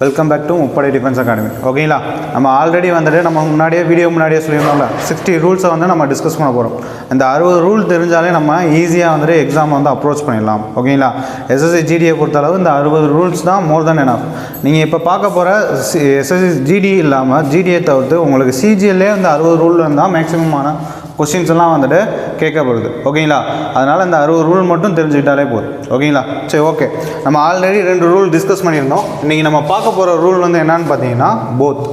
Welcome back to முப்படை defence academy ஓகேங்களா நம்ம ஆல்ரெடி வந்துட்டு நம்ம முன்னாடியே வீடியோ முன்னாடியே சொல்லியிருந்தோம்ல? சிக்ஸ்டி ரூல்ஸை வந்து நம்ம டிஸ்கஸ் பண்ண போகிறோம் இந்த அறுபது ரூல் தெரிஞ்சாலே நம்ம ஈஸியாக வந்துட்டு எக்ஸாம் வந்து அப்ரோச் பண்ணிடலாம். ஓகேங்களா எஸ்எஸ்சி ஜிடியை பொறுத்தளவு இந்த அறுபது ரூல்ஸ் தான் மோர் தென் எனஃப் நீங்கள் இப்போ பார்க்க போகிற எஸ்எஸ்சி ஜிடி இல்லாமல் ஜிடியை தவிர்த்து உங்களுக்கு சிஜிஎல்லே இந்த அறுபது ரூல் இருந்தால் மேக்ஸிமமான கொஷின்ஸ்லாம் வந்துட்டு கேட்கப்படுது. ஓகேங்களா? அதனால் இந்த அறுபது ரூல் மட்டும் தெரிஞ்சுக்கிட்டாலே போதும். ஓகேங்களா? சரி ஓகே நம்ம ஆல்ரெடி ரெண்டு ரூல் டிஸ்கஸ் பண்ணியிருந்தோம். இன்றைக்கி நம்ம பார்க்க போகிற ரூல் வந்து என்னன்னு பார்த்தீங்கன்னா போத்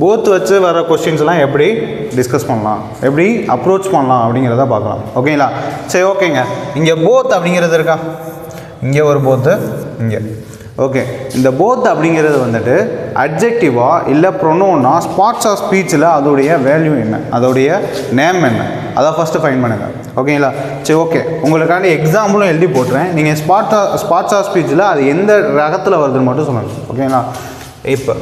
போத் வச்சு வர கொஸ்டின்ஸ் எப்படி டிஸ்கஸ் பண்ணலாம்? எப்படி அப்ரோச் பண்ணலாம் அப்படிங்கிறத பார்க்கலாம். ஓகேங்களா? சரி ஓகேங்க. இங்கே போத் அப்படிங்கிறது இருக்கா? இங்கே ஒரு போத்து இங்கே. ஓகே. இந்த போத் அப்படிங்கிறது வந்துட்டு அட்ஜெக்டிவா இல்லை ப்ரொனோனா ஸ்பாட்ஸ் ஆஃப் ஸ்பீச்சில் அதோடைய வேல்யூ என்ன? அதோடைய நேம் என்ன? அதை ஃபஸ்ட்டு ஃபைன் பண்ணுங்கள் ஓகேங்களா சரி ஓகே உங்களுக்காண்டி எக்ஸாம்பிளும் எழுதி போட்டுறேன். நீங்கள் ஸ்பாட் ஸ்பாட்ஸ் ஆஃப் ஸ்பீச்சில் அது எந்த ரகத்தில் வருதுன்னு மட்டும் சொல்லுங்கள் ஓகேங்களா இப்போ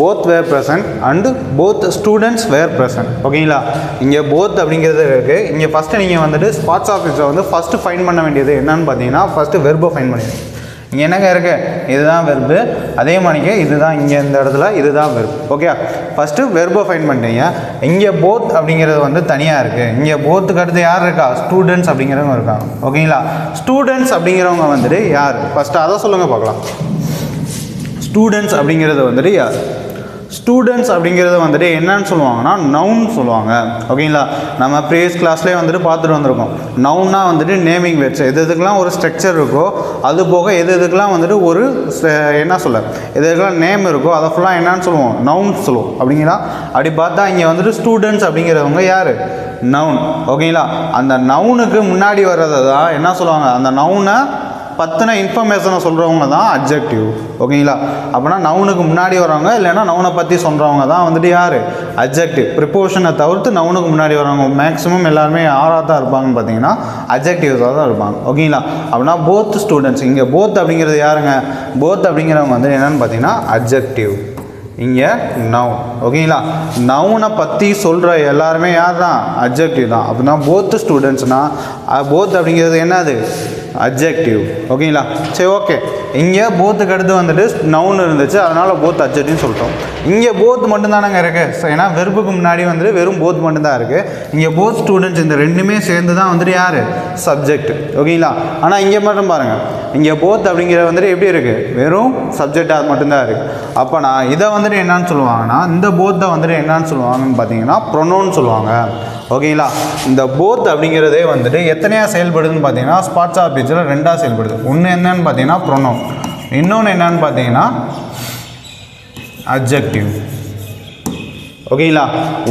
both were present and both students were present ஓகேங்களா இங்கே போத் அப்படிங்கிறது இருக்குது இங்கே ஃபஸ்ட்டு நீங்கள் வந்துட்டு ஸ்பாட்ஸ் ஆஃபீஸில் வந்து ஃபஸ்ட்டு ஃபைன் பண்ண வேண்டியது என்னன்னு பார்த்தீங்கன்னா ஃபஸ்ட்டு வெர்பை ஃபைன் பண்ணிடுங்க இங்கே என்னங்க இருக்குது இதுதான் வெர்பு அதே மாதிரிக்கு இதுதான் இங்கே இந்த இடத்துல இதுதான் வெர்பு ஓகே ஃபஸ்ட்டு வெர்பை ஃபைன் பண்ணிட்டீங்க. இங்கே போத் அப்படிங்கிறது வந்து தனியாக இருக்குது இங்கே போத்துக்கு அடுத்து யார் இருக்கா? ஸ்டூடெண்ட்ஸ் அப்படிங்கிறவங்க இருக்காங்க. ஓகேங்களா ஸ்டூடெண்ட்ஸ் அப்படிங்கிறவங்க வந்துட்டு யார்? ஃபஸ்ட்டு அதை சொல்லுங்கள் பார்க்கலாம். ஸ்டூடெண்ட்ஸ் அப்படிங்கிறது வந்துட்டு யார் ஸ்டூடெண்ட்ஸ் அப்படிங்கிறது வந்துட்டு என்னன்னு சொல்லுவாங்கன்னா நவுன் சொல்லுவாங்க. ஓகேங்களா நம்ம ப்ரீவியஸ் கிளாஸ்லேயே வந்துட்டு பார்த்துட்டு வந்திருக்கோம். நவுன்னா வந்துட்டு நேமிங் வேர்ட்ஸ் எது எதுக்கெலாம் ஒரு ஸ்ட்ரக்சர் இருக்கோ அது போக எது எதுக்கெலாம் வந்துட்டு ஒரு என்ன சொல்ல? எது எதுக்கெலாம் நேம் இருக்கோ அதை ஃபுல்லாக என்னன்னு சொல்லுவோம். நவுன் சொல்லுவோம். அப்படிங்களா? அப்படி பார்த்தா இங்கே வந்துட்டு ஸ்டூடெண்ட்ஸ் அப்படிங்கிறவங்க யார்? நவுன் ஓகேங்களா அந்த நவுனுக்கு முன்னாடி வர்றதை தான் என்ன சொல்லுவாங்க? அந்த நவுனை பற்றின இன்ஃபர்மேஷனை சொல்கிறவங்க தான் அப்ஜெக்டிவ் ஓகேங்களா அப்படின்னா நவுனுக்கு முன்னாடி வரவங்க இல்லைன்னா நவுனை பற்றி சொல்கிறவங்க தான் வந்துட்டு யார்? அப்ஜெக்டிவ் ப்ரிப்போஷனை தவிர்த்து நவுனுக்கு முன்னாடி வரவங்க மேக்ஸிமம் எல்லாருமே ஆறாக தான் இருப்பாங்கன்னு பார்த்தீங்கன்னா அப்ஜெக்டிவ்ஸாக தான் இருப்பாங்க ஓகேங்களா அப்படின்னா போத் ஸ்டூடெண்ட்ஸ் இங்கே போத் அப்படிங்கிறது யாருங்க? போத் அப்படிங்கிறவங்க வந்து என்னென்னு பார்த்தீங்கன்னா அப்ஜெக்டிவ் இங்கே நவுன் ஓகேங்களா நவுனை பற்றி சொல்கிற எல்லாருமே யார் தான்? அப்ஜெக்டிவ் தான். அப்படின்னா போத்து ஸ்டூடெண்ட்ஸ்னால் போத் அப்படிங்கிறது என்னது? அப்ஜெக்டிவ் ஓகேங்களா சரி ஓகே இங்கே போத்துக்கு அடுத்து வந்துட்டு நவுன் இருந்துச்சு. அதனால் போத் அப்ஜெக்டிவ்னு சொல்லிட்டோம். இங்கே போத் மட்டும்தானங்க இருக்குது ஸோ ஏன்னா வெறுப்புக்கு முன்னாடி வந்துட்டு வெறும் போத் மட்டும்தான் இருக்குது இங்கே போத் ஸ்டூடெண்ட்ஸ் இந்த ரெண்டுமே சேர்ந்து தான் வந்துட்டு யார்? சப்ஜெக்ட் ஓகேங்களா ஆனால் இங்கே மட்டும் பாருங்கள் இங்கே போத் அப்படிங்கிறது வந்துட்டு எப்படி இருக்குது வெறும் சப்ஜெக்டாக மட்டும்தான் இருக்குது அப்போ நான் இதை வந்துட்டு என்னன்னு சொல்லுவாங்கன்னா இந்த போத்தை வந்துட்டு என்னன்னு சொல்லுவாங்கன்னு பார்த்தீங்கன்னா ப்ரொனோன்னு சொல்லுவாங்க. ஓகேங்களா? இந்த போத் அப்படிங்கிறதே வந்துட்டு எத்தனையாக செயல்படுதுன்னு பார்த்தீங்கன்னா ஸ்பாட்ஸ் ஆஃப் பீச்சில் ரெண்டாக செயல்படுது. ஒன்று என்னன்னு பார்த்தீங்கன்னா ப்ரொனோ இன்னொன்று என்னன்னு பார்த்தீங்கன்னா அப்ஜெக்டிவ் ஓகேங்களா?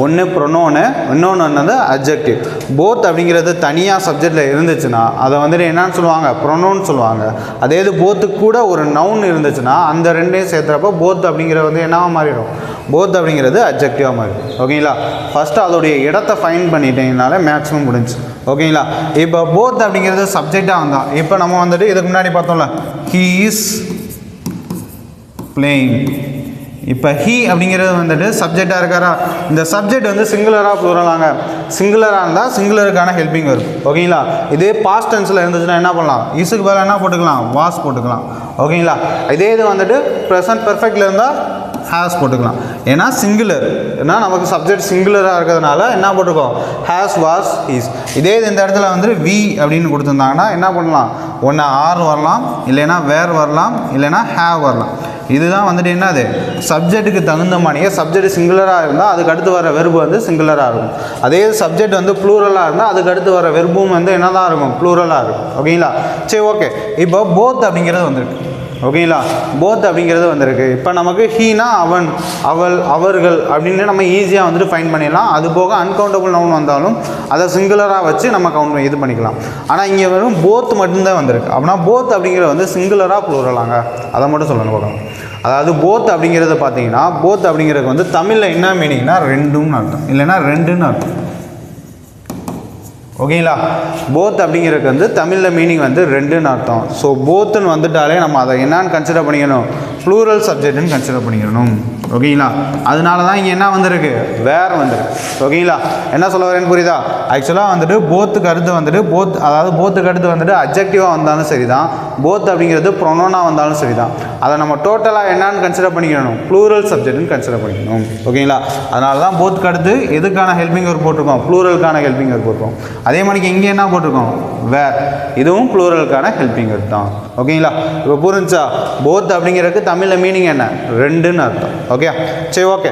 ஒன்று ப்ரொனோனு இன்னொன்று என்னது? அப்ஜெக்டிவ் போத் அப்படிங்கிறது தனியாக சப்ஜெக்டில் இருந்துச்சுன்னா அதை வந்துட்டு என்னன்னு சொல்லுவாங்க? ப்ரொனோன்னு சொல்லுவாங்க. அதே இது போத்து கூட ஒரு நவுன் இருந்துச்சுன்னா அந்த ரெண்டையும் சேர்த்துறப்ப போத் அப்படிங்கிறது வந்து என்னவாக மாறிடும்? போத் அப்படிங்கிறது அப்ஜெக்டிவாக மாறிடும். ஓகேங்களா? ஃபஸ்ட்டு அதோடைய இடத்த ஃபைன் பண்ணிட்டீங்கனாலே மேக்ஸிமம் முடிஞ்சு ஓகேங்களா? இப்போ போத் அப்படிங்கிறது சப்ஜெக்டாக வந்தா இப்போ நம்ம வந்துட்டு இதுக்கு முன்னாடி பார்த்தோம்ல ஹீ இஸ் பிளேயிங் இப்போ ஹீ அப்படிங்கிறது வந்துட்டு சப்ஜெக்டாக இருக்காரா? இந்த சப்ஜெக்ட் வந்து சிங்குலராக ப்ளூரலாங்க சிங்குலராக இருந்தால் சிங்குலருக்கான ஹெல்பிங் வரும். ஓகேங்களா இதே பாஸ்ட் டென்ஸில் இருந்துச்சுன்னா என்ன பண்ணலாம்? இசுக்கு பதிலா என்ன போட்டுக்கலாம்? வாஸ் போட்டுக்கலாம். ஓகேங்களா இதே இது வந்துட்டு ப்ரெசன்ட் பெர்ஃபெக்டில் இருந்தால் ஹேஸ் போட்டுக்கலாம். ஏன்னா சிங்குலர் ஏன்னா நமக்கு சப்ஜெக்ட் சிங்குலராக இருக்கிறதுனால என்ன போட்டுக்கோம் ஹேஸ் வாஸ் இஸ் இதே இது இந்த இடத்துல வந்து வி அப்படின்னு கொடுத்துருந்தாங்கன்னா என்ன பண்ணலாம்? ஒன்று ஆர் வரலாம் இல்லைன்னா வேர் வரலாம் இல்லைன்னா ஹேவ் வரலாம். இதுதான் வந்துட்டு என்னது? சப்ஜெக்ட்டுக்கு தகுந்த மாதிரியே சப்ஜெக்ட் சிங்குலராக இருந்தால் அதுக்கு அடுத்து வர வெறுப்பு வந்து சிங்குலராக இருக்கும். அதே சப்ஜெக்ட் வந்து ப்ளூரலாக இருந்தால் அதுக்கு அடுத்து வர வெறுப்பும் வந்து என்னதான் இருக்கும்? ப்ளூரலாக இருக்கும். ஓகேங்களா சரி ஓகே இப்போ போத் அப்படிங்கிறது வந்துருக்கு. ஓகேங்களா? போத் அப்படிங்கிறது வந்திருக்கு. இப்போ நமக்கு ஹீனா அவன் அவள் அவர்கள் அப்படின்னு நம்ம ஈஸியாக வந்துட்டு ஃபைன் பண்ணிடலாம். அது போக அன்கவுண்டபுள் நவுன் வந்தாலும் அதை சிங்குலராக வச்சு நம்ம கவுண்ட் இது பண்ணிக்கலாம். ஆனால் இங்கே வெறும் போத் மட்டும்தான் வந்திருக்கு. அப்படின்னா போத் அப்படிங்கிறது வந்து சிங்குலராக ப்ளூரலாங்க அதை மட்டும் சொல்லணும் பார்க்கலாம் அதாவது போத் அப்படிங்கிறது பார்த்தீங்கன்னா போத் அப்படிங்கிறது வந்து தமிழில் என்ன மீனிங்னா ரெண்டும்னு அர்த்தம். இல்லைன்னா ரெண்டுன்னு அர்த்தம். ஓகேங்களா? போத் அப்படிங்கிறதுக்கு வந்து தமிழில் மீனிங் வந்து ரெண்டுன்னு அர்த்தம். ஸோ போத்துன்னு வந்துட்டாலே நம்ம அதை என்னன்னு கன்சிடர் பண்ணிக்கணும்? ப்ளூரல் சப்ஜெக்ட்னு கன்சிடர் பண்ணிக்கணும். ஓகேங்களா? அதனால தான் இங்கே என்ன வந்திருக்கு? வேறு வந்திருக்கு. ஓகேங்களா? என்ன சொல்ல வரேன்னு புரியுதா? ஆக்சுவலாக வந்துட்டு போத்துக்கு அடுத்து வந்துட்டு போத் அதாவது போத்துக்கு அடுத்து வந்துட்டு அப்ஜெக்டிவாக வந்தாலும் சரி தான் போத் அப்படிங்கிறது ப்ரொனோனாக வந்தாலும் சரி தான் அதை நம்ம டோட்டலாக என்னன்னு கன்சிடர் பண்ணிக்கணும். ப்ளூரல் சப்ஜெக்ட்னு கன்சிடர் பண்ணிக்கணும். ஓகேங்களா? அதனால தான் போத்துக்கு அடுத்து எதுக்கான ஹெல்பிங் ஒர்க் போட்டிருக்கோம்? ப்ளூரலுக்கான ஹெல்பிங் ஒர்க் போட்டிருக்கோம். அதே மாதிரி இங்கே என்ன போட்டிருக்கோம்? வேர் இதுவும் ப்ளூரலுக்கான ஹெல்பிங் ஒர்க் தான். ஓகேங்களா? இப்போ புரிஞ்சா போத் அப்படிங்கிறதுக்கு தமிழில் மீனிங் என்ன? ரெண்டுன்னு அர்த்தம். ஓகே சரி ஓகே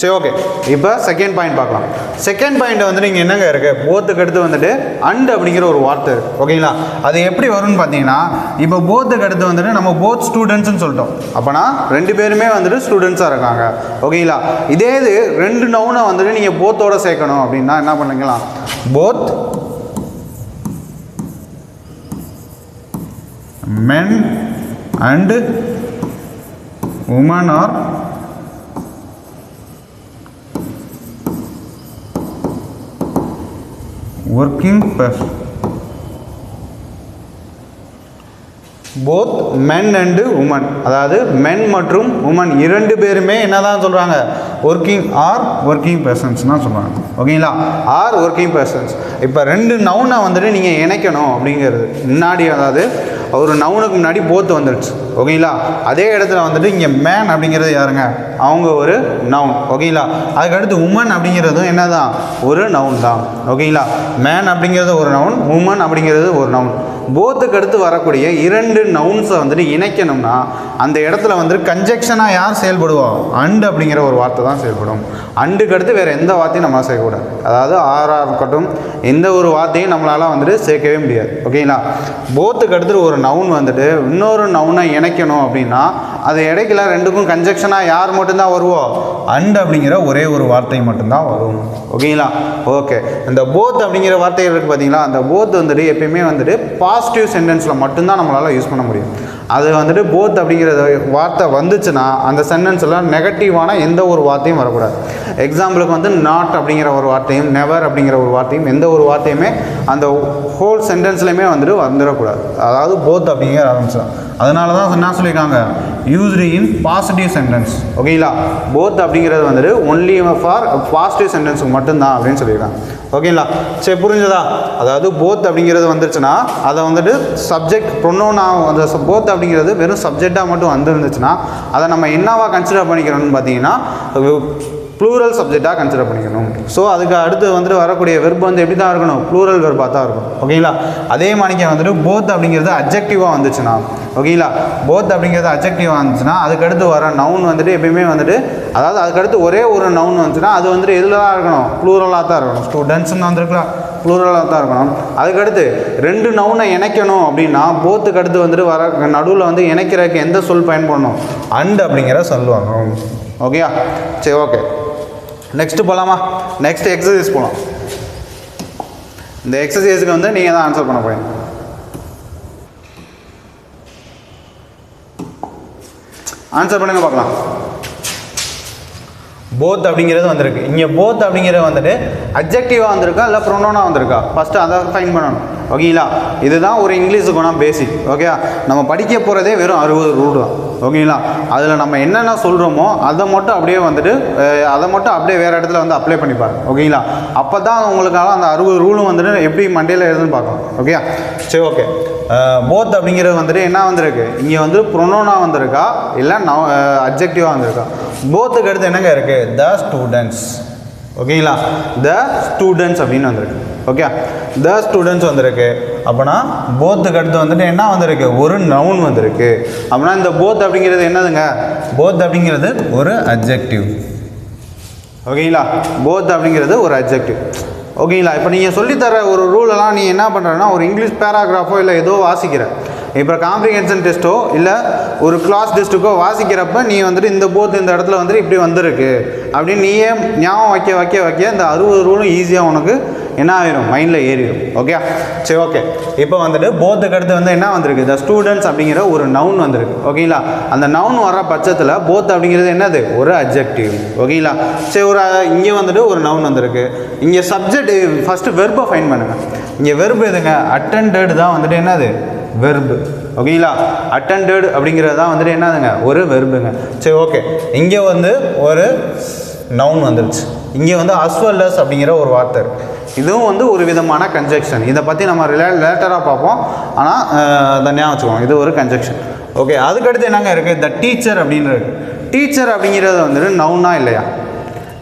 சரி ஓகே இப்போ செகண்ட் பாயிண்ட் பார்க்கலாம். செகண்ட் பாயிண்ட் வந்து நீங்கள் என்னங்க இருக்குது போத்துக்கு அடுத்து வந்துட்டு அண்ட் அப்படிங்கிற ஒரு வார்த்தை இருக்குது ஓகேங்களா அது எப்படி வரும்னு பார்த்தீங்கன்னா இப்போ போத்துக்கு அடுத்து வந்துட்டு நம்ம போத் ஸ்டூடெண்ட்ஸ்னு சொல்லிட்டோம். அப்போனா ரெண்டு பேருமே வந்துட்டு ஸ்டூடெண்ட்ஸாக இருக்காங்க. ஓகேங்களா இதே இது ரெண்டு நவுனை வந்துட்டு நீங்கள் போத்தோட சேர்க்கணும் அப்படின்னா என்ன பண்ணிக்கலாம் both men and women are working person both men and women அதாவது மென் மற்றும் உமன் இரண்டு பேருமே என்னதான் சொல்கிறாங்க ஒர்க்கிங் ஆர் ஒர்க்கிங் பர்சன்ஸ்னால் சொல்கிறாங்க ஓகேங்களா ஆர் ஒர்க்கிங் பர்சன்ஸ் இப்போ ரெண்டு நவுனை வந்துட்டு நீங்கள் இணைக்கணும் அப்படிங்கிறது. முன்னாடி அதாவது ஒரு நவுனுக்கு முன்னாடி போத்து வந்துடுச்சு ஓகேங்களா? அதே இடத்துல வந்துட்டு இங்கே மேன் அப்படிங்கிறது யாருங்க? அவங்க ஒரு நவுன் ஓகேங்களா? அதுக்கடுத்து உமன் அப்படிங்கிறதும் என்ன தான் ஒரு நவுன் தான். ஓகேங்களா? மேன் அப்படிங்கிறது ஒரு நவுன் உமன் அப்படிங்கிறது ஒரு நவுன் போத்துக்கு அடுத்து வரக்கூடிய இரண்டு நவுன்ஸை வந்துட்டு இணைக்கணும்னா அந்த இடத்துல வந்துட்டு கன்ஜெக்ஷனாக யார் செயல்படுவா? அண்டு அப்படிங்கிற ஒரு வார்த்தை தான் செயல்படும். அண்டுக்கு அடுத்து வேறு எந்த வார்த்தையும் நம்மளால் சேர்க்கக்கூடாது அதாவது ஆறாக இருக்கட்டும் எந்த ஒரு வார்த்தையும் நம்மளால் வந்துட்டு சேர்க்கவே முடியாது. ஓகேங்களா? போத்துக்கு அடுத்து ஒரு நவுன் வந்துட்டு இன்னொரு நவுனை இணைக்கணும் அப்படின்னா அது இடைக்கல ரெண்டுக்கும் கன்ஜெக்ஷனாக யார் மட்டும்தான் வருவோம் அண்ட் அப்படிங்கிற ஒரே ஒரு வார்த்தை மட்டும்தான் வரும். ஓகேங்களா ஓகே இந்த போத் அப்படிங்கிற வார்த்தைகள் இருக்குது பார்த்தீங்களா அந்த போத் வந்துட்டு எப்பயுமே வந்துட்டு பாசிட்டிவ் சென்டென்ஸில் மட்டும்தான் நம்மளால் யூஸ் பண்ண முடியும். அது வந்துட்டு போத் அப்படிங்கிற வார்த்தை வந்துச்சுன்னா அந்த சென்டென்ஸில் நெகட்டிவான எந்த ஒரு வார்த்தையும் வரக்கூடாது. எக்ஸாம்பிளுக்கு வந்து நாட் அப்படிங்கிற ஒரு வார்த்தையும் நெவர் அப்படிங்கிற ஒரு வார்த்தையும் எந்த ஒரு வார்த்தையுமே அந்த ஹோல் சென்டென்ஸ்லையுமே வந்துட்டு வந்துடக்கூடாது. அதாவது போத் அப்படிங்கிற ஆரம்பிச்சிடும். அதனால தான் என்ன சொல்லியிருக்காங்க? யூஸ்டு இன் பாசிட்டிவ் சென்டென்ஸ் ஓகேங்களா போத் அப்படிங்கிறது வந்துட்டு ஒன்லி ஃபார் பாசிட்டிவ் சென்டென்ஸுக்கு மட்டும்தான் அப்படின்னு சொல்லியிருக்காங்க. ஓகேங்களா? சரி புரிஞ்சதா? அதாவது போத் அப்படிங்கிறது வந்துருச்சுன்னா அதை வந்துட்டு சப்ஜெக்ட் ப்ரொனோனா அந்த போத் அப்படிங்கிறது வெறும் சப்ஜெக்டாக மட்டும் வந்துருந்துச்சுன்னா அதை நம்ம என்னவா கன்சிடர் பண்ணிக்கிறோம்னு பார்த்தீங்கன்னா ப்ளூரல் சப்ஜெக்டாக கன்சிடர் பண்ணிக்கணும். ஸோ அதுக்கு அடுத்து வந்துட்டு வரக்கூடிய வெர்ப் வந்து எப்படி தான் இருக்கணும்? ப்ளூரல் வெர்பாக தான் இருக்கும் ஓகேங்களா அதே மாதிரிக்கு வந்துட்டு போத் அப்படிங்கிறது அப்ஜெக்டிவாக வந்துச்சுன்னா ஓகேங்களா போத் அப்படிங்கிறது அப்ஜெக்டிவாக இருந்துச்சுன்னா அதுக்கடுத்து வர நவுன் வந்துட்டு எப்பயுமே வந்துட்டு அதாவது அதுக்கடுத்து ஒரே ஒரு நவுன் வந்துச்சுன்னா அது வந்துட்டு எதில் தான் இருக்கணும்? ப்ளூரலாக தான் இருக்கணும். ஸ்டூடெண்ட்ஸ்னு வந்திருக்கலாம். ப்ளூரலாக தான் இருக்கணும். அதுக்கடுத்து ரெண்டு நவுனை இணைக்கணும் அப்படின்னா போத்துக்கு அடுத்து வந்துட்டு வர நடுவில் வந்து இணைக்கிறதுக்கு எந்த சொல் பயன்படணும்? அண்ட் அப்படிங்கிற சொல்லுவாங்க. ஓகேயா சரி ஓகே நெக்ஸ்ட்டு போகலாமா நெக்ஸ்ட் எக்ஸசைஸ் போகலாம் இந்த எக்ஸசைஸுக்கு வந்து நீங்கள் தான் ஆன்சர் பண்ண போகிறீங்க ஆன்சர் பண்ணுங்க பார்க்கலாம். போத் அப்படிங்கிறது வந்திருக்கு. இங்கே போத் அப்படிங்கிறது வந்துட்டு அப்ஜெக்டிவாக வந்திருக்கா இல்லை ப்ரொனோனாக வந்திருக்கா? ஃபஸ்ட்டு அதை ஃபைன் பண்ணணும். ஓகேங்களா இதுதான் ஒரு இங்கிலீஷுக்கு வேணால் பேசிக் ஓகே நம்ம படிக்க போகிறதே வெறும் அறுபது ரூல் தான். ஓகேங்களா? அதில் நம்ம என்னென்ன சொல்கிறோமோ அதை மட்டும் அப்படியே வந்துட்டு அதை மட்டும் அப்படியே வேறு இடத்துல வந்து அப்ளை பண்ணி பாருங்க. ஓகேங்களா? அப்போ தான் உங்களுக்காக அந்த அறுபது ரூலும் வந்துட்டு எப்படி மண்டையில் எழுதுன்னு பார்க்கலாம். ஓகே சரி ஓகே. போத் அப்படிங்கிறது வந்துட்டு என்ன வந்திருக்கு? இங்கே வந்து ப்ரொனோனா வந்திருக்கா? இல்லை நவ அப்ஜெக்டிவாக வந்திருக்கா? போத்துக்கு அடுத்து என்னங்க இருக்குது த ஸ்டூடெண்ட்ஸ் ஓகேங்களா? த ஸ்டூடெண்ட்ஸ் அப்படின்னு வந்திருக்கு. ஓகே த ஸ்டூடெண்ட்ஸ் வந்திருக்கு. அப்போனா போத்துக்கு அடுத்து வந்துட்டு என்ன வந்திருக்கு? ஒரு நவுன் வந்திருக்கு. அப்படின்னா இந்த போத் அப்படிங்கிறது என்னதுங்க? போத் அப்படிங்கிறது ஒரு அப்ஜெக்டிவ் ஓகேங்களா போத் அப்படிங்கிறது ஒரு அப்ஜெக்டிவ் ஓகேங்களா இப்போ நீங்கள் சொல்லித்தர ஒரு ரூலெல்லாம் நீ என்ன பண்ணுறன்னா ஒரு இங்கிலீஷ் பேராகிராஃபோ இல்லை ஏதோ வாசிக்கிற. இப்போ காம்ப்ரிஹென்ஷன் டெஸ்ட்டோ இல்லை ஒரு கிளாஸ் டெஸ்ட்டுக்கோ வாசிக்கிறப்ப நீ வந்துட்டு இந்த போத் இந்த இடத்துல வந்துட்டு இப்படி வந்திருக்கு. அப்படின்னு நீயே ஞாபகம் வைக்க வைக்க வைக்க இந்த அறுபது ரூலும் ஈஸியாக உனக்கு என்ன ஆயிரும்? மைண்டில் ஏறிடும் ஓகே சரி ஓகே இப்போ வந்துட்டு போத்துக்கு அடுத்து வந்து என்ன வந்திருக்கு? த ஸ்டூடெண்ட்ஸ் அப்படிங்கிற ஒரு நவுன் வந்திருக்கு. ஓகேங்களா அந்த நவுன் வர பட்சத்தில் போத் அப்படிங்கிறது என்னது? ஒரு அப்ஜெக்டிவ் ஓகேங்களா சரி ஒரு இங்கே வந்துட்டு ஒரு நவுன் வந்திருக்கு. இங்கே சப்ஜெக்ட் ஃபஸ்ட்டு வெர்பை ஃபைன் பண்ணுங்கள் இங்கே வெர்பு எதுங்க? அட்டண்டட் தான் வந்துட்டு என்னது? வெர்பு ஓகேங்களா அட்டண்டட் அப்படிங்கிறது தான் வந்துட்டு என்னதுங்க? ஒரு வெர்புங்க சரி ஓகே இங்கே வந்து ஒரு நவுன் வந்துருச்சு. இங்கே வந்து அஸ்வல்லஸ் அப்படிங்கிற ஒரு வார்த்தை. இதுவும் வந்து ஒரு விதமான கன்ஜெக்ஷன் இதை பற்றி நம்ம ரிலே ரிலேட்டடாக பார்ப்போம். ஆனால் ஞாபகம் வச்சுக்கோங்க. இது ஒரு கன்ஜெக்ஷன் ஓகே அதுக்கடுத்து என்னங்க இருக்குது த டீச்சர் அப்படின்னு இருக்கு டீச்சர் அப்படிங்கிறது வந்துட்டு நவுனா இல்லையா?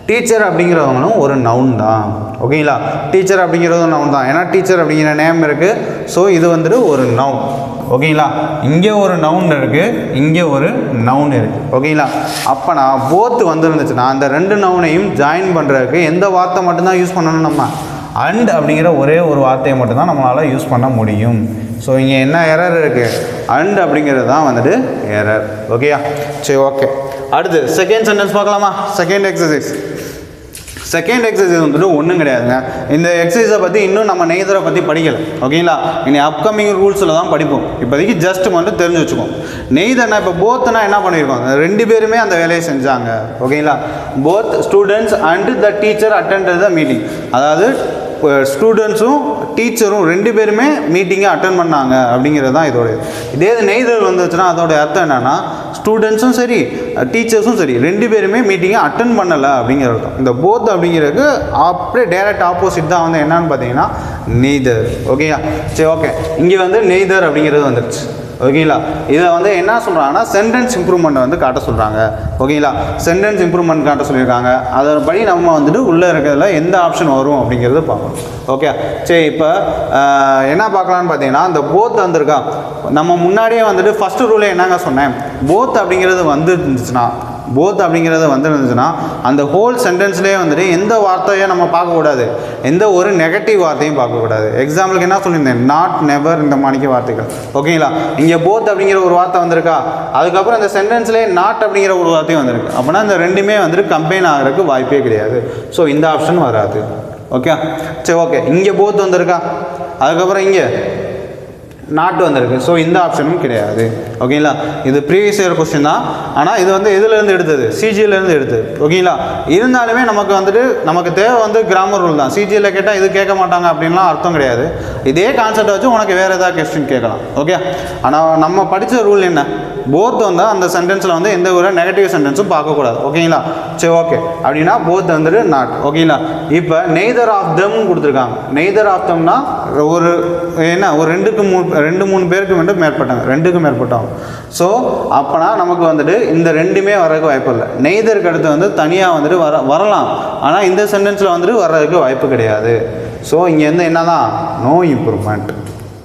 டீச்சர் அப்படிங்கிறவங்களும் ஒரு நவுன் தான். ஓகேங்களா டீச்சர் அப்படிங்கிறதும் நவுன் தான். ஏன்னா டீச்சர் அப்படிங்கிற நேம் இருக்குது ஸோ இது வந்துட்டு ஒரு நவுன் ஓகேங்களா இங்கே ஒரு நவுன் இருக்குது இங்கே ஒரு நவுன் இருக்குது ஓகேங்களா அப்போ நான் போத்து வந்துருந்துச்சுன்னா அந்த ரெண்டு நவுனையும் ஜாயின் பண்ணுறதுக்கு எந்த வார்த்தை மட்டும்தான் யூஸ் பண்ணணும் நம்ம? அண்ட் அப்படிங்கிற ஒரே ஒரு வார்த்தையை மட்டும்தான் நம்மளால் யூஸ் பண்ண முடியும். ஸோ இங்கே என்ன எரர் இருக்குது அண்ட் அப்படிங்கிறது தான் வந்துட்டு எரர் ஓகேயா சரி ஓகே அடுத்து செகண்ட் சென்டென்ஸ் பார்க்கலாமா? செகண்ட் எக்ஸசைஸ் செகண்ட் எக்ஸசைஸ் வந்துட்டு ஒன்றும் கிடையாதுங்க. இந்த எக்ஸசைஸை பற்றி இன்னும் நம்ம நெய்தரை பற்றி படிக்கலை. ஓகேங்களா? இனி அப்கமிங் ரூல்ஸில் தான் படிப்போம். இப்போதைக்கு ஜஸ்ட் மட்டும் தெரிஞ்சு வச்சுக்கோம். நெய்தர்னா இப்போ போத்னா என்ன பண்ணியிருக்கோம் ரெண்டு பேருமே அந்த வேலையை செஞ்சாங்க. ஓகேங்களா? Both students and the teacher attend the meeting அதாவது ஸ்டூடெண்ட்ஸும் டீச்சரும் ரெண்டு பேருமே மீட்டிங்கை அட்டன் பண்ணாங்க அப்படிங்கிறது தான் இதோட இதே இது நெய்தர் வந்துச்சுன்னா அதோட அர்த்தம் என்னென்னா ஸ்டூடெண்ட்ஸும் சரி டீச்சர்ஸும் சரி ரெண்டு பேருமே மீட்டிங்கை அட்டன் பண்ணலை அப்படிங்கிற அர்த்தம். இந்த போத் அப்படிங்கிறதுக்கு அப்படியே டேரெக்ட் ஆப்போசிட் தான் வந்து என்னன்னு பார்த்தீங்கன்னா நெய்தர் ஓகேயா சரி ஓகே இங்கே வந்து நெய்தர் அப்படிங்கிறது வந்துருச்சு. ஓகேங்களா? இதை வந்து என்ன சொல்கிறாங்கன்னா சென்டென்ஸ் இம்ப்ரூவ்மெண்ட் வந்து காட்ட சொல்கிறாங்க ஓகேங்களா? சென்டென்ஸ் இம்ப்ரூவ்மெண்ட் காட்ட சொல்லியிருக்காங்க. அதன்படி நம்ம வந்துட்டு உள்ளே இருக்கிறதுல எந்த ஆப்ஷன் வரும் அப்படிங்கிறத பார்க்கணும் ஓகே? சரி இப்போ என்ன பார்க்கலான்னு பார்த்தீங்கன்னா இந்த போத் வந்திருக்கா. நம்ம முன்னாடியே வந்துட்டு ஃபஸ்ட்டு ரூலே என்னங்க சொன்னேன்? போத் அப்படிங்கிறது வந்துருந்துச்சுன்னா போத் அப்படிங்கிறது வந்துருந்துச்சுன்னா அந்த ஹோல் சென்டென்ஸ்லேயே வந்துட்டு எந்த வார்த்தையும் நம்ம பார்க்கக்கூடாது எந்த ஒரு நெகட்டிவ் வார்த்தையும் பார்க்கக்கூடாது எக்ஸாம்பிளுக்கு என்ன சொல்லியிருந்தேன்? நாட் நெவர் இந்த மாணிக்க வார்த்தைகள். ஓகேங்களா இங்கே போத் அப்படிங்கிற ஒரு வார்த்தை வந்திருக்கா? அதுக்கப்புறம் இந்த சென்டென்ஸ்லேயே நாட் அப்படிங்கிற ஒரு வார்த்தையும் வந்திருக்கு. அப்படின்னா இந்த ரெண்டுமே வந்துட்டு கம்பைன் ஆகிறதுக்கு வாய்ப்பே கிடையாது. ஸோ இந்த ஆப்ஷன் வராது. ஓகே சரி ஓகே இங்கே போத் வந்திருக்கா? அதுக்கப்புறம் இங்கே. நாட்டு வந்திருக்கு. ஸோ இந்த ஆப்ஷனும் கிடையாது. ஓகேங்களா இது ப்ரீவியஸ் இயர் கொஸ்டின் தான். ஆனால் இது வந்து எதுலேருந்து எடுத்தது? சிஜியிலேருந்து எடுத்தது. ஓகேங்களா இருந்தாலுமே நமக்கு வந்துட்டு நமக்கு தேவை வந்து கிராமர் ரூல் தான். சிஜியில் கேட்டால் இது கேட்க மாட்டாங்க அப்படின்லாம் அர்த்தம் கிடையாது. இதே கான்செப்டை வச்சு உனக்கு வேறு ஏதாவது கொஸ்டின் கேட்கலாம். ஓகே ஆனால் நம்ம படித்த ரூல் என்ன? போத் வந்தால் அந்த சென்டென்ஸில் வந்து எந்த ஒரு நெகட்டிவ் சென்டென்ஸும் பார்க்கக்கூடாது. ஓகேங்களா சரி ஓகே அப்படின்னா போத் வந்துட்டு நாட் ஓகேங்களா இப்போ நெய்தர் ஆஃப் தம்னு கொடுத்துருக்காங்க. நெய்தர் ஆஃப் தம்னா ஒரு என்ன? ஒரு ரெண்டுக்கு மூணு ரெண்டு மூணு பேருக்கு மட்டும் மேற்பட்டாங்க ரெண்டுக்கு மேற்பட்டவங்க. ஸோ அப்போனா நமக்கு வந்துட்டு இந்த ரெண்டுமே வரதுக்கு வாய்ப்பு இல்லை. நெய்தருக்கு அடுத்து வந்து தனியாக வந்துட்டு வர வரலாம். ஆனால் இந்த சென்டென்ஸில் வந்துட்டு வர்றதுக்கு வாய்ப்பு கிடையாது. ஸோ இங்கே வந்து என்ன தான் நோ இம்ப்ரூவ்மெண்ட்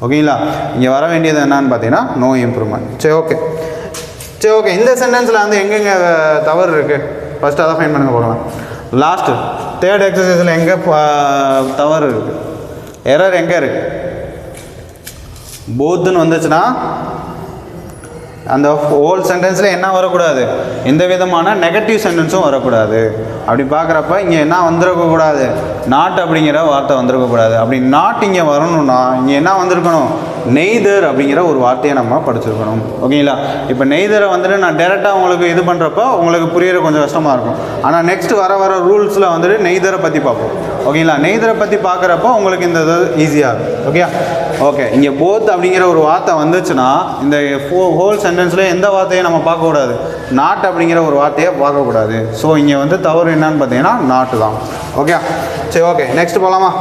ஓகேங்களா இங்கே வர வேண்டியது என்னன்னு பார்த்தீங்கன்னா நோ இம்ப்ரூவ்மெண்ட் சரி ஓகே சரி ஓகே இந்த சென்டென்ஸில் வந்து எங்கெங்கே தவறு இருக்குது ஃபஸ்ட்டு அதை ஃபைன் பண்ணுங்க போகலாம். லாஸ்ட்டு தேர்ட் எக்ஸசைஸில் எங்கே தவறு இருக்குது எரர் எங்கே இருக்குது போத்துன்னு வந்துச்சுன்னா அந்த ஹோல் சென்டென்ஸில் என்ன வரக்கூடாது? எந்த விதமான நெகட்டிவ் சென்டென்ஸும் வரக்கூடாது. அப்படி பார்க்குறப்ப இங்கே என்ன வந்திருக்கக்கூடாது? நாட் அப்படிங்கிற வார்த்தை வந்திருக்கக்கூடாது. அப்படி நாட் இங்கே வரணும்னா இங்கே என்ன வந்திருக்கணும்? நெய்தர் அப்படிங்கிற ஒரு வார்த்தையை நம்ம படிச்சிருக்கணும். ஓகேங்களா? இப்போ நெய்தரை வந்துட்டு நான் டேரெக்டாக உங்களுக்கு இது பண்ணுறப்போ உங்களுக்கு புரியற கொஞ்சம் கஷ்டமாக இருக்கும். ஆனால் நெக்ஸ்ட் வர வர ரூல்ஸில் வந்துட்டு நெய்தரை பற்றி பார்ப்போம். ஓகேங்களா? நெய்தரை பற்றி பார்க்குறப்போ உங்களுக்கு இந்த இது ஈஸியாக இருக்கும். ஓகே? ஓகே. இங்கே போத் அப்படிங்கிற ஒரு வார்த்தை வந்துச்சுன்னா இந்த ஃபோ ஹோல் சென்டென்ஸில் எந்த வார்த்தையும் நம்ம பார்க்கக்கூடாது நாட் அப்படிங்கிற ஒரு வார்த்தையை பார்க்கக்கூடாது ஸோ இங்கே வந்து தவறு என்னன்னு பார்த்தீங்கன்னா நாட்டு தான். ஓகே? சரி ஓகே. நெக்ஸ்ட் போகலாமா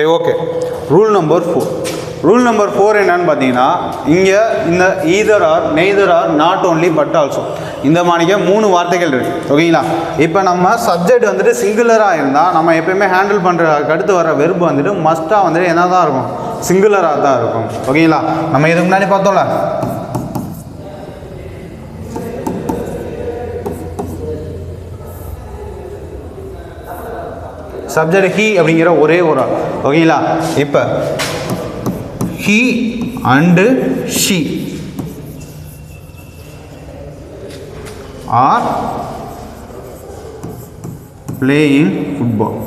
சரி okay rule number four rule number four என்னன்னு பார்த்தீங்கன்னா இங்கே இந்த either or neither or not only but also இந்த மாதிரிக்க மூணு வார்த்தைகள் இருக்குது ஓகேங்களா இப்போ நம்ம சப்ஜெக்ட் வந்துட்டு சிங்குலராக இருந்தால் நம்ம எப்பயுமே ஹேண்டில் பண்ணுற அடுத்து வர வெறுப்பு வந்துட்டு மஸ்ட்டாக வந்துட்டு என்ன தான் இருக்கும் சிங்குலராக தான் இருக்கும் ஓகேங்களா நம்ம இதுக்கு முன்னாடி பார்த்தோம்ல சப்ஜெக்ட் ஹீ அப்படிங்கிற ஒரே ஒரு ஆள். ஓகேங்களா இப்போ he and she are playing football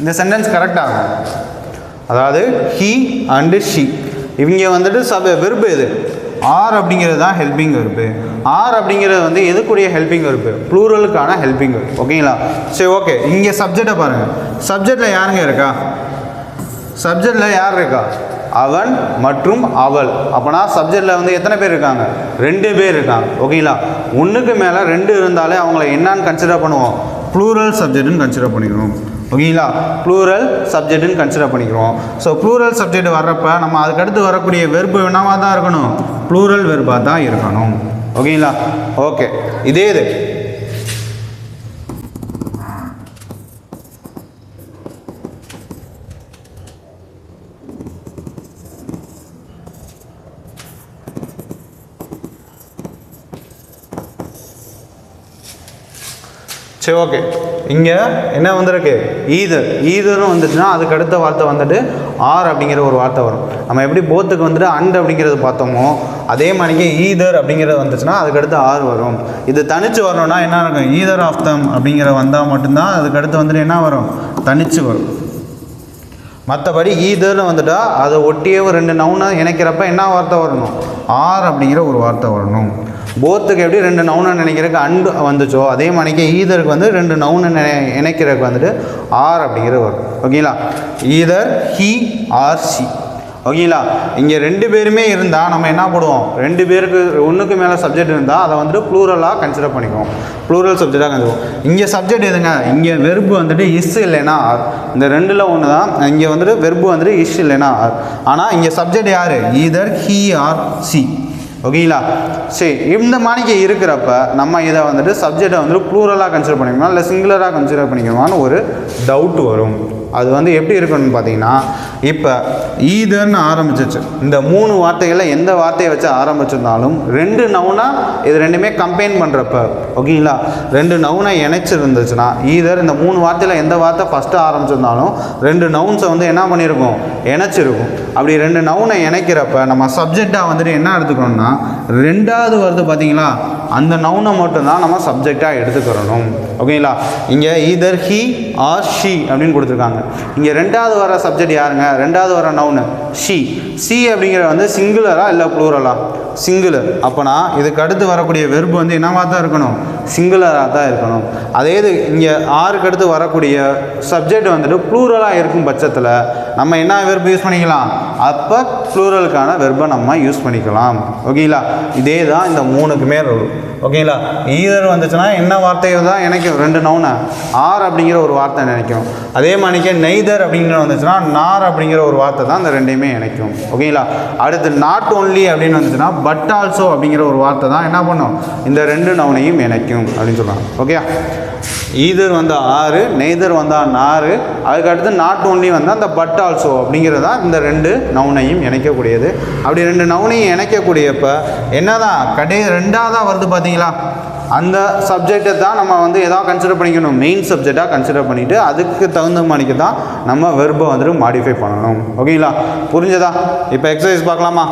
இந்த சென்டென்ஸ் கரெக்டாகும் அதாவது ஹீ அண்டு ஷி இவங்க வந்துட்டு சப வெறுப்பு எது? ஆர் அப்படிங்கிறது தான் ஹெல்பிங் வெர்பு ஆர் அப்படிங்கிறது வந்து எதுக்குரிய ஹெல்பிங் வெர்பு ப்ளூரலுக்கான ஹெல்பிங் வெர்ப் ஓகேங்களா சரி ஓகே இங்கே சப்ஜெக்டை பாருங்கள் சப்ஜெக்டில் யாருங்க இருக்கா? சப்ஜெக்டில் யார் இருக்கா? அவன் மற்றும் அவள். அப்போனா சப்ஜெக்டில் வந்து எத்தனை பேர் இருக்காங்க? ரெண்டு பேர் இருக்காங்க. ஓகேங்களா ஒன்றுக்கு மேலே ரெண்டு இருந்தாலே அவங்கள என்னான்னு கன்சிடர் பண்ணுவோம். ப்ளூரல் சப்ஜெக்ட்னு கன்சிடர் பண்ணிக்கணும். ஓகேங்களா? ப்ளூரல் சப்ஜெக்ட்னு கன்சிடர் பண்ணிக்கிறோம். ஸோ ப்ளூரல் சப்ஜெக்ட் வர்றப்ப நம்ம அதுக்கடுத்து வரக்கூடிய வெறுப்பு என்னவாக தான் இருக்கணும்? ப்ளூரல் வெறுப்பாக தான் இருக்கணும். ஓகேங்களா? ஓகே இதே இது. சரி ஓகே இங்கே என்ன வந்திருக்கு? ஈதர் ஈதுன்னு வந்துச்சுன்னா அதுக்கு அடுத்த வார்த்தை வந்துட்டு ஆர் அப்படிங்கிற ஒரு வார்த்தை வரும். நம்ம எப்படி போத்துக்கு வந்துட்டு அண்ட் அப்படிங்கிறது பார்த்தோமோ அதே மாதிரிக்கே ஈதர் அப்படிங்கிறது வந்துச்சுன்னா அதுக்கடுத்து ஆறு ஆர் வரும். இது தனித்து வரணும்னா என்ன இருக்கும்? ஈதர் ஆஃப் தம் அப்படிங்கிற வந்தால் மட்டும்தான் அதுக்கடுத்து வந்துட்டு என்ன வரும்? தனித்து வரும். மற்றபடி ஈதர்னு வந்துட்டால் அதை ஒட்டியே ஒரு ரெண்டு நவுனை இணைக்கிறப்ப என்ன வார்த்தை வரணும்? ஆர் அப்படிங்கிற ஒரு வார்த்தை வரணும். போத்துக்கு எப்படி ரெண்டு நவுனை நினைக்கிறதுக்கு அண்டு வந்துச்சோ அதே மாதிரிக்கு ஈதருக்கு வந்து ரெண்டு நவுனை நினை இணைக்கிறதுக்கு வந்துட்டு ஆர் அப்படிங்கிறது வரும் ஓகேங்களா? Either he or she. ஓகேங்களா? இங்கே ரெண்டு பேருமே இருந்தால் நம்ம என்ன போடுவோம்? ரெண்டு பேருக்கு ஒன்றுக்கு மேலே சப்ஜெக்ட் இருந்தால் அதை வந்துட்டு ப்ளூரலாக கன்சிடர் பண்ணிக்குவோம். ப்ளூரல் சப்ஜெக்டாக கன்சிடர் இங்கே சப்ஜெக்ட் எதுங்க? இங்கே வெறுப்பு வந்துட்டு இஸ் இல்லைனா ஆர் இந்த ரெண்டில் ஒன்று தான் இங்கே வந்துட்டு வெறுப்பு வந்துட்டு இஸ் இல்லைனா ஆர் ஆனால் இங்கே சப்ஜெக்ட் யார்? ஈதர் ஹி ஆர் சி ஓகேங்களா? சரி இந்த மாணிக்கை இருக்கிறப்ப நம்ம இதை வந்துட்டு சப்ஜெக்டை வந்துட்டு ப்ளூரலாக கன்சிடர் பண்ணிக்கணுமா? இல்லை சிங்குலராக கன்சிடர் பண்ணிக்கணுமான்னு ஒரு டவுட் வரும். அது வந்து எப்படி இருக்கணும்னு பார்த்தீங்கன்னா இப்போ ஈதர்னு ஆரம்பிச்சிச்சு. இந்த மூணு வார்த்தைகளை எந்த வார்த்தையை வச்சு ஆரம்பிச்சிருந்தாலும் ரெண்டு நவுனா இது ரெண்டுமே கம்பைன் பண்ணுறப்ப ஓகேங்களா ரெண்டு நவுனை இணைச்சிருந்துச்சுன்னா ஈதர் இந்த மூணு வார்த்தையில் எந்த வார்த்தை ஃபஸ்ட்டு ஆரம்பிச்சிருந்தாலும் ரெண்டு நவுன்ஸை வந்து என்ன பண்ணியிருக்கும் இணைச்சிருக்கும். அப்படி ரெண்டு நவுனை இணைக்கிறப்ப நம்ம சப்ஜெக்டாக வந்துட்டு என்ன எடுத்துக்கணும்னா ரெண்டாவது வருது பார்த்தீங்களா? அந்த நவுனை மட்டும்தான் நம்ம சப்ஜெக்டாக எடுத்துக்கிறணும். ஓகேங்களா இங்கே ஈதர் ஹி ஆர் ஷி அப்படின்னு கொடுத்துருக்காங்க. இங்கே ரெண்டாவது வர சப்ஜெக்ட் யாருங்க? ரெண்டாவது வர நவுனு ஷி சி அப்படிங்கிற வந்து சிங்குலரா இல்லை ப்ளூரலா சிங்குலர் அப்போனா இதுக்கு அடுத்து வரக்கூடிய வெறுப்பு வந்து என்னவாக தான் இருக்கணும்? சிங்குலராக தான் இருக்கணும். அதே இது இங்கே ஆறுக்கு அடுத்து வரக்கூடிய சப்ஜெக்ட் வந்துட்டு ப்ளூரலாக இருக்கும் பட்சத்தில் நம்ம என்ன வெறுப்பு யூஸ் பண்ணிக்கலாம்? அப்போ ப்ளூரலுக்கான வெர்பை நம்ம யூஸ் பண்ணிக்கலாம். ஓகேங்களா இதே தான் இந்த மூணுக்குமே ரூல் ஓகேங்களா ஈதர் வந்துச்சுன்னா என்ன வார்த்தையை தான் நினைக்கும் ரெண்டு நவுனை ஆர் அப்படிங்கிற ஒரு வார்த்தை நினைக்கும். அதே மாதிரிக்கே நெய்தர் அப்படிங்கிற வந்துச்சுன்னா நார் அப்படிங்கிற ஒரு வார்த்தை தான் இந்த ரெண்டையுமே இணைக்கும். ஓகேங்களா அடுத்து நாட் ஒன்லி அப்படின்னு வந்துச்சுன்னா பட் ஆல்சோ அப்படிங்கிற ஒரு வார்த்தை தான் என்ன பண்ணும்? இந்த ரெண்டு நவுனையும் இணைக்கும் அப்படின்னு சொல்கிறாங்க ஓகே ஈதர் வந்தால் ஆறு நெய்தர் வந்தால் நாறு. அதுக்கடுத்து நாட் ஒன்லி வந்தால் அந்த பட் ஆல்சோ அப்படிங்கிறது தான் இந்த ரெண்டு நவுனையும் இணைக்கக்கூடியது. அப்படி ரெண்டு நவுனையும் இணைக்கக்கூடியப்ப என்னதான் கடை ரெண்டாவதாக வருது பார்த்தீங்களா அந்த சப்ஜெக்டை தான் நம்ம வந்து எதாவது கன்சிடர் பண்ணிக்கணும். மெயின் சப்ஜெக்டாக கன்சிடர் பண்ணிவிட்டு அதுக்கு தகுந்த மாதிரிக்கு தான் நம்ம வெர்பை வந்துட்டு மாடிஃபை பண்ணணும். ஓகேங்களா? புரிஞ்சதா? இப்போ எக்ஸசைஸ் பார்க்கலாமா?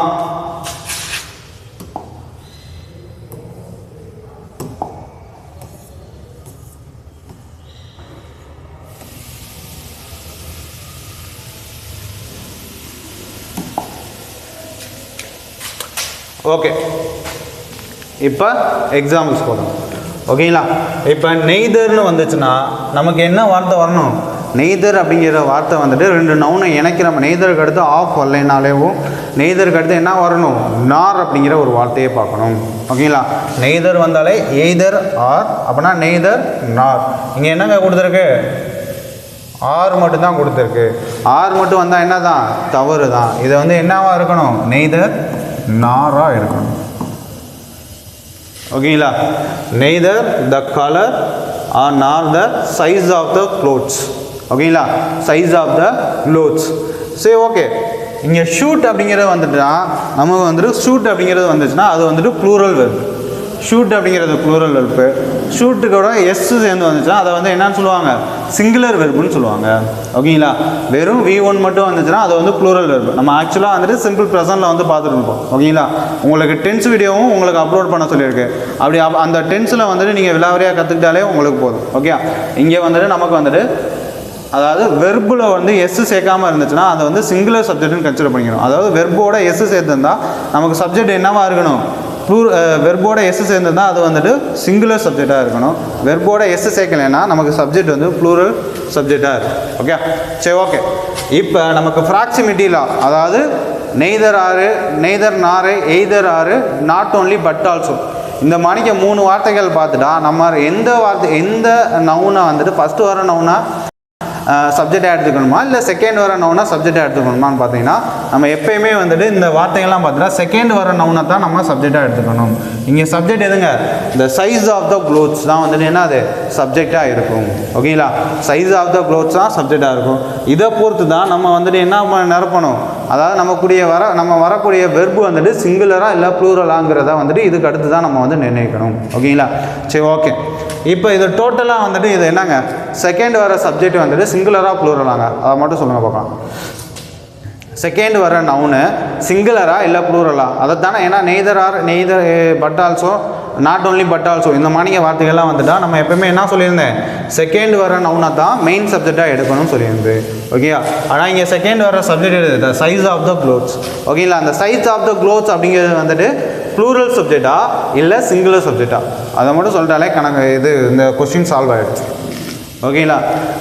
ஓகே இப்போ எக்ஸாம்பிள்ஸ் போதும் ஓகேங்களா இப்போ நெய்தர்னு வந்துச்சுன்னா நமக்கு என்ன வார்த்தை வரணும்? நெய்தர் அப்படிங்கிற வார்த்தை வந்துட்டு ரெண்டு நவுனை இணைக்கிற நெய்தருக்கு அடுத்து ஆஃப் வரலைனாலேவும் நெய்தருக்கு அடுத்து என்ன வரணும்? நார் அப்படிங்கிற ஒரு வார்த்தையை பார்க்கணும். ஓகேங்களா நெய்தர் வந்தாலே எய்தர் ஆர் அப்படின்னா நெய்தர் நார் இங்கே என்னங்க கொடுத்துருக்கு? ஆர் மட்டும் தான் கொடுத்துருக்கு. ஆர் மட்டும் வந்தால் என்ன தான் தவறு தான் இதை வந்து என்னவா இருக்கணும்? நெய்தர் நாராக இருக்கணும். ஓகேங்களா? Neither the colour are nor the size of the clothes ஓகேங்களா? சைஸ் ஆஃப் த க்ளோத்ஸ் சரி ஓகே. இங்கே ஷூட் அப்படிங்கிறது வந்துட்டுனா நமக்கு வந்துட்டு ஷூட் அப்படிங்கிறது வந்துச்சுன்னா அது வந்துட்டு ப்ளூரல் வெர்பு ஷூட் அப்படிங்கிறது ப்ளூரல் ஷூட்டு ஷூட்டுக்கூட எஸ் சேர்ந்து வந்துச்சுன்னா அதை வந்து என்னன்னு சொல்லுவாங்க? சிங்குலர் வெறுப்புன்னு சொல்லுவாங்க. ஓகேங்களா வெறும் வி ஒன் மட்டும் வந்துச்சுன்னா அது வந்து ப்ளூரல் வெறுப்பு நம்ம ஆக்சுவலாக வந்துட்டு சிம்பிள் ப்ரெசன்ட்டில் வந்து பார்த்துருப்போம் ஓகேங்களா உங்களுக்கு டென்ஸ் வீடியோவும் உங்களுக்கு அப்லோட் பண்ண சொல்லியிருக்கு. அப்படி அப்- அந்த டென்ஸில் வந்துட்டு நீங்கள் விலாவரியாக கற்றுக்கிட்டாலே உங்களுக்கு போதும். ஓகே இங்கே வந்துட்டு நமக்கு வந்துட்டு அதாவது வெர்பில் வந்து எஸ் சேர்க்காம இருந்துச்சுன்னா அதை வந்து சிங்குலர் சப்ஜெக்ட்னு கன்சிடர் பண்ணிக்கணும். அதாவது வெர்போட எஸ் சேர்த்துருந்தா நமக்கு சப்ஜெக்ட் என்னவா இருக்கணும்? ப்ளூர் வெர்போட uh, எஸ் சேர்ந்துருந்தா அது வந்துட்டு சிங்குலர் சப்ஜெக்டாக இருக்கணும். வெர்போட எஸ் சேர்க்கலைன்னா நமக்கு சப்ஜெக்ட் வந்து ப்ளூரல் சப்ஜெக்டாக இருக்கும் ஓகே சரி ஓகே இப்போ நமக்கு ஃப்ராக்சிமிட்டியில் அதாவது நெய்தர் ஆறு நெய்தர் நாறு எய்தர் ஆறு நாட் ஓன்லி பட் ஆல்சோ இந்த மணிக்கு மூணு வார்த்தைகள் பார்த்துட்டா நம்ம எந்த வார்த்தை எந்த நவுனை வந்துட்டு ஃபஸ்ட்டு வர நவுனா சப்ஜெக்டாக எடுத்துக்கணுமா? இல்லை செகண்ட் வர நவுனா சப்ஜெக்டாக எடுத்துக்கணுமான்னு பார்த்தீங்கன்னா நம்ம எப்பயுமே வந்துட்டு இந்த வார்த்தைகள்லாம் பார்த்தீங்கன்னா செகண்ட் வர நவுனை தான் நம்ம சப்ஜெக்டாக எடுத்துக்கணும். இங்கே சப்ஜெக்ட் எதுங்க? இந்த சைஸ் ஆஃப் த க்ளோத்ஸ் தான் வந்துட்டு என்ன அது? சப்ஜெக்டாக இருக்கும். ஓகேங்களா சைஸ் ஆஃப் த க்ளோத்ஸ் தான் சப்ஜெக்டாக இருக்கும். இதை பொறுத்து தான் நம்ம வந்துட்டு என்ன பண்ண- நிரப்பணும்? அதாவது நம்மக்கூடிய வர நம்ம வரக்கூடிய வெர்பு வந்துட்டு சிங்குலராக இல்லை ப்ளூரலாங்கிறத வந்துட்டு இதுக்கு அடுத்து தான் நம்ம வந்து நிர்ணயிக்கணும். ஓகேங்களா சரி ஓகே இப்போ இது டோட்டலாக வந்துட்டு இது என்னங்க? செகண்ட் வர சப்ஜெக்ட் வந்துட்டு சிங்குலராக ப்ளூரலாங்க அதை மட்டும் சொல்லுங்கள் பார்க்கலாம். செகண்ட் வர நவுனு சிங்குலரா இல்லை ப்ளூரலா அதை தானே ஏன்னா neither or neither but also not only but also இந்த மாணிக்க வார்த்தைகள்லாம் வந்துட்டா நம்ம எப்பவுமே என்ன சொல்லியிருந்தேன்? செகண்ட் வர நவுனை தான் மெயின் சப்ஜெக்டாக எடுக்கணும்னு சொல்லியிருந்தேன். ஓகேயா ஆனால் இங்கே செகண்ட் வர subject the size of the clothes ஓகேங்களா அந்த சைஸ் ஆஃப் த க்ளோத்ஸ் அப்படிங்கிறது வந்துட்டு ப்ளூரல் சப்ஜெக்டா இல்லை சிங்குலர் சப்ஜெக்டா அதை மட்டும் சொல்லிட்டாலே கணக்கு இது இந்த கொஸ்டின் சால்வ் ஆகிடுச்சு ஓகேங்களா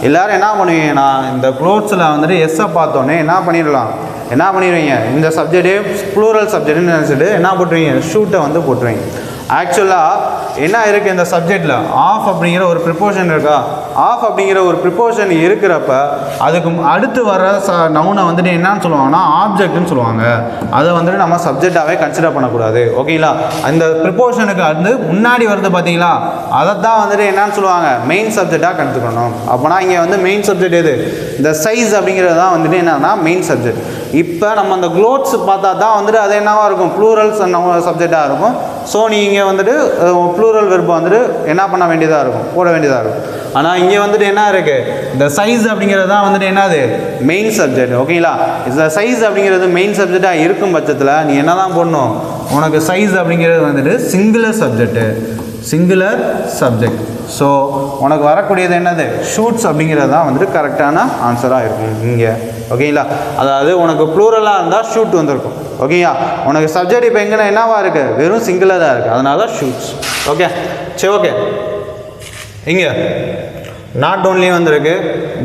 எல்லாரும் என்ன பண்ணுவீங்கன்னா இந்த க்ளோத்ஸில் வந்துட்டு எஸ்ஸை பார்த்தோன்னே என்ன பண்ணிடலாம்? என்ன பண்ணிடுவீங்க? இந்த சப்ஜெக்டே ப்ளூரல் சப்ஜெக்ட்னு நினச்சிட்டு என்ன போட்டுருவீங்க? ஷூட்டை வந்து போட்டுருவீங்க. ஆக்சுவலாக என்ன இருக்குது இந்த சப்ஜெக்டில் ஆஃப் அப்படிங்கிற ஒரு ப்ரிப்போஷன் இருக்கா? ஆஃப் அப்படிங்கிற ஒரு ப்ரிப்போஷன் இருக்கிறப்ப அதுக்கு அடுத்து வர ச நவுனை வந்துட்டு என்னன்னு சொல்லுவாங்கன்னா ஆப்ஜெக்ட்னு சொல்லுவாங்க. அதை வந்துட்டு நம்ம சப்ஜெக்டாகவே கன்சிடர் பண்ணக்கூடாது. ஓகேங்களா அந்த ப்ரிப்போஷனுக்கு வந்து முன்னாடி வருது பார்த்தீங்களா? அதை தான் வந்துட்டு என்னன்னு சொல்லுவாங்க. மெயின் சப்ஜெக்டாக கற்றுக்கணும் அப்போனா இங்கே வந்து மெயின் சப்ஜெக்ட் எது? இந்த சைஸ் அப்படிங்கிறது தான் வந்துட்டு என்னன்னா மெயின் சப்ஜெக்ட் இப்போ நம்ம அந்த க்ளோத்ஸ் பார்த்தா தான் வந்துட்டு அது என்னவாக இருக்கும்? ப்ளூரல்ஸ் சப்ஜெக்டாக இருக்கும். ஸோ நீங்கள் வந்துட்டு ப்ளூரல் வெர்பை வந்துட்டு என்ன பண்ண வேண்டியதாக இருக்கும்? போட வேண்டியதாக இருக்கும். ஆனால் இங்கே வந்துட்டு என்ன இருக்குது இந்த சைஸ் அப்படிங்கிறது தான் வந்துட்டு என்னது? மெயின் சப்ஜெக்ட் ஓகேங்களா இந்த சைஸ் அப்படிங்கிறது மெயின் சப்ஜெக்டாக இருக்கும் பட்சத்தில் நீ என்ன தான் போடணும்? உனக்கு சைஸ் அப்படிங்கிறது வந்துட்டு singular subject singular subject so உனக்கு வரக்கூடியது என்னது? ஷூட்ஸ் அப்படிங்கிறது தான் வந்துட்டு கரெக்டான ஆன்சராக இருக்கும் இங்கே ஓகேங்களா அதாவது உனக்கு ப்ளூரலாக இருந்தால் ஷூட் வந்திருக்கும். ஓகேயா உனக்கு சப்ஜெக்ட் இப்போ எங்கே என்னவா இருக்குது வெறும் சிங்கிளாக தான் இருக்குது அதனால தான் ஷூட்ஸ் ஓகே சரி ஓகே இங்கே. நாட் ஓன்லி வந்திருக்கு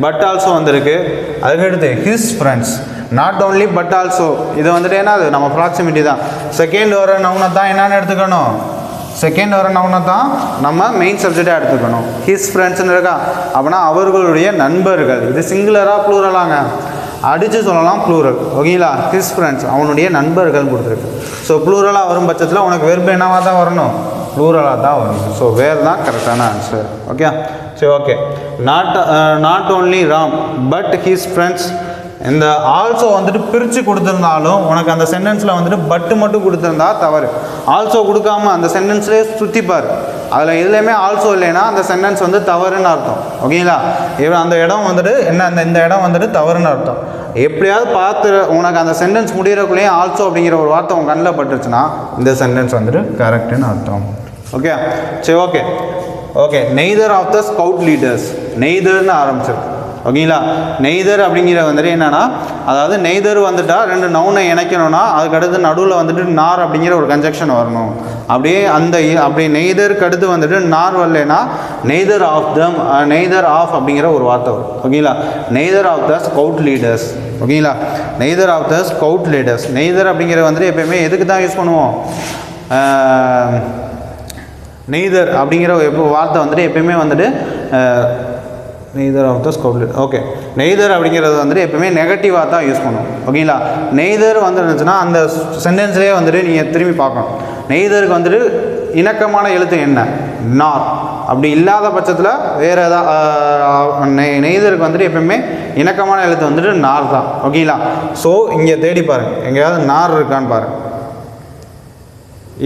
பட் ஆல்சோ வந்திருக்கு. அதுக்கடுத்து his friends not only but also இது வந்துட்டு என்னது? நம்ம ப்ராக்சிமிட்டி தான். செகண்ட் வர நவுனை தான் என்னென்னு எடுத்துக்கணும். செகண்ட் வர நவுனை தான் நம்ம மெயின் சப்ஜெக்டாக எடுத்துக்கணும். ஹிஸ் ஃப்ரெண்ட்ஸ்னு இருக்கா? அப்படின்னா அவர்களுடைய நண்பர்கள். இது சிங்குலராக ப்ளூரலாங்க அடித்து சொல்லலாம் ப்ளூரல் ஓகேங்களா ஹிஸ் ஃப்ரெண்ட்ஸ் அவனுடைய நண்பர்கள் கொடுத்துருக்கு. ஸோ ப்ளூரலாக வரும் பட்சத்தில் உனக்கு வெறுப்பு என்னவாக தான் வரணும்? ப்ளூரலாக தான் வரணும். ஸோ வேறு தான் கரெக்டான ஆன்சர் ஓகே சரி okay not not only Ram but his friends இந்த ஆல்சோ வந்துட்டு பிரித்து கொடுத்துருந்தாலும் உனக்கு அந்த சென்டென்ஸில் வந்துட்டு பட்டு மட்டும் கொடுத்துருந்தா தவறு. ஆல்சோ கொடுக்காம அந்த சென்டென்ஸ்லேயே சுற்றிப்பார் அதில் எதுலேயுமே ஆல்சோ இல்லைன்னா அந்த சென்டென்ஸ் வந்து தவறுன்னு அர்த்தம். ஓகேங்களா இவன் அந்த இடம் வந்துட்டு என்ன அந்த இந்த இடம் வந்துட்டு தவறுன்னு அர்த்தம். எப்படியாவது பார்த்து உனக்கு அந்த சென்டென்ஸ் முடிகிறக்குள்ளேயே ஆல்சோ அப்படிங்கிற ஒரு வார்த்தை உன் கண்ணில் பட்டுருச்சுன்னா இந்த சென்டென்ஸ் வந்துட்டு கரெக்டுன்னு அர்த்தம். ஓகே சரி okay okay neither of the scout leaders நெய்தர்னு ஆரம்பிச்சிருக்கு. ஓகேங்களா? நெய்தர் அப்படிங்கிற வந்துட்டு என்னென்னா அதாவது நெய்தர் வந்துட்டா ரெண்டு நவுனை இணைக்கணும்னா அதுக்கடுத்து நடுவில் வந்துட்டு நார் அப்படிங்கிற ஒரு கன்ஜெக்ஷன் வரணும். அப்படியே அந்த இ- அப்படி நெய்தருக்கு அடுத்து வந்துட்டு நார் வரலனா neither of them neither of அப்படிங்கிற ஒரு வார்த்தை வரும். ஓகேங்களா? Neither of the scout leaders. ஓகேங்களா? Neither of the scout leaders. Neither அப்படிங்கிற வந்துட்டு எப்பயுமே எதுக்கு தான் யூஸ் பண்ணுவோம்? நெய்தர் அப்படிங்கிற ஒரு எப்போ வார்த்தை வந்துட்டு எப்பயுமே வந்துட்டு நெய்தர் ஆஃப் த ஸ்கோப்லெட் ஓகே நெய்தர் அப்படிங்கிறது வந்துட்டு எப்பவுமே நெகட்டிவாக தான் யூஸ் பண்ணணும் ஓகேங்களா நெய்தர் வந்துருந்துச்சுன்னா அந்த சென்டென்ஸ்லேயே வந்துட்டு நீங்கள் திரும்பி பார்க்கணும். நெய்தருக்கு வந்துட்டு இணக்கமான எழுத்து என்ன? நார் அப்படி இல்லாத பட்சத்தில் வேறு ஏதாவது நெய்தருக்கு வந்துட்டு எப்பயுமே இணக்கமான எழுத்து வந்துட்டு நார் தான். ஓகேங்களா ஸோ இங்கே தேடி பாருங்கள் எங்கேயாவது நார் இருக்கான்னு பாருங்கள்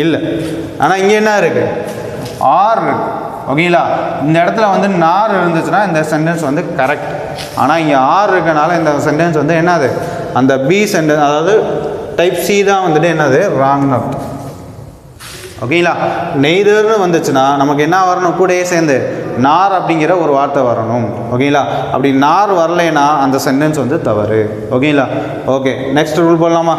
இல்லை. ஆனால் இங்கே என்ன இருக்குது ஆர் இருக்குது ஓகேங்களா? இந்த இடத்துல வந்து நார் இருந்துச்சுன்னா இந்த சென்டென்ஸ் வந்து கரெக்ட் ஆனால் இங்கே ஆர் இருக்கனால இந்த சென்டென்ஸ் வந்து என்னது? அந்த பி சென்டென்ஸ் அதாவது டைப் சி தான் வந்துட்டு என்னது? ராங்னு அர்த்தம் ஓகேங்களா? நெய்தர்னு வந்துச்சுன்னா நமக்கு என்ன வரணும்? கூடயே சேர்ந்து நார் அப்படிங்கிற ஒரு வார்த்தை வரணும். ஓகேங்களா? அப்படி நார் வரலைன்னா அந்த சென்டென்ஸ் வந்து தவறு. ஓகேங்களா? ஓகே நெக்ஸ்ட் ரூல் போடலாமா?